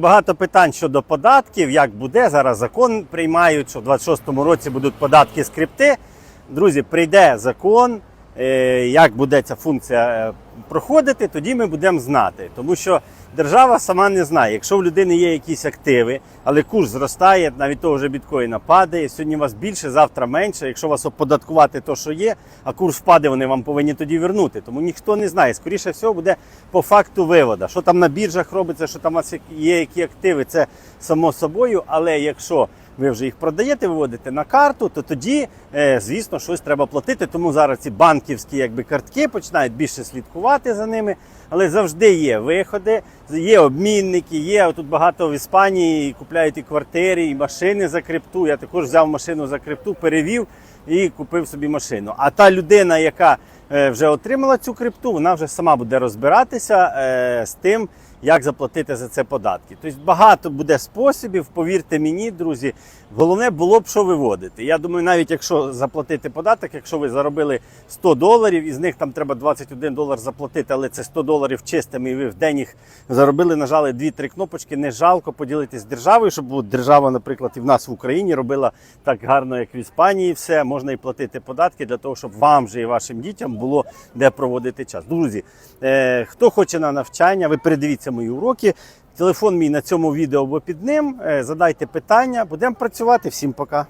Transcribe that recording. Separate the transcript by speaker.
Speaker 1: Багато питань щодо податків, як буде. Зараз закон приймають, що в 26-му році будуть податки скрипти. Друзі, прийде закон, як буде ця функція е, проходити, тоді ми будемо знати. Тому що держава сама не знає. Якщо в людини є якісь активи, але курс зростає, навіть того вже біткоїна падає. Сьогодні у вас більше, завтра менше. Якщо вас оподаткувати то, що є, а курс впаде, вони вам повинні тоді вернути. Тому ніхто не знає. Скоріше всього буде по факту вивода. Що там на біржах робиться, що там у вас є які активи, це само собою. Але якщо ви вже їх продаєте, виводите на карту, то тоді, е, звісно, щось треба платити. Тому зараз ці банківські якби, картки починають більше слідкувати за ними. Але завжди є виходи, є обмінники, є тут багато в Іспанії купляють і квартири, і машини за крипту. Я також взяв машину за крипту, перевів і купив собі машину. А та людина, яка вже отримала цю крипту, вона вже сама буде розбиратися е, з тим, як заплатити за це податки. Тобто багато буде способів, повірте мені, друзі. Головне було б що виводити. Я думаю, навіть якщо заплатити податок, якщо ви заробили 100 доларів, із них там треба 21 долар заплатити, але це 100 доларів чистими, і ви в день їх заробили, нажали 2-3 кнопочки. Не жалко поділитись з державою, щоб держава, наприклад, і в нас в Україні робила так гарно, як в Іспанії. Все можна і платити податки для того, щоб вам же і вашим дітям було де проводити час. Друзі, е, хто хоче на навчання, ви передивіться мої уроки. Телефон мій на цьому відео або під ним. Е, Задайте питання, будемо працювати. Всім пока.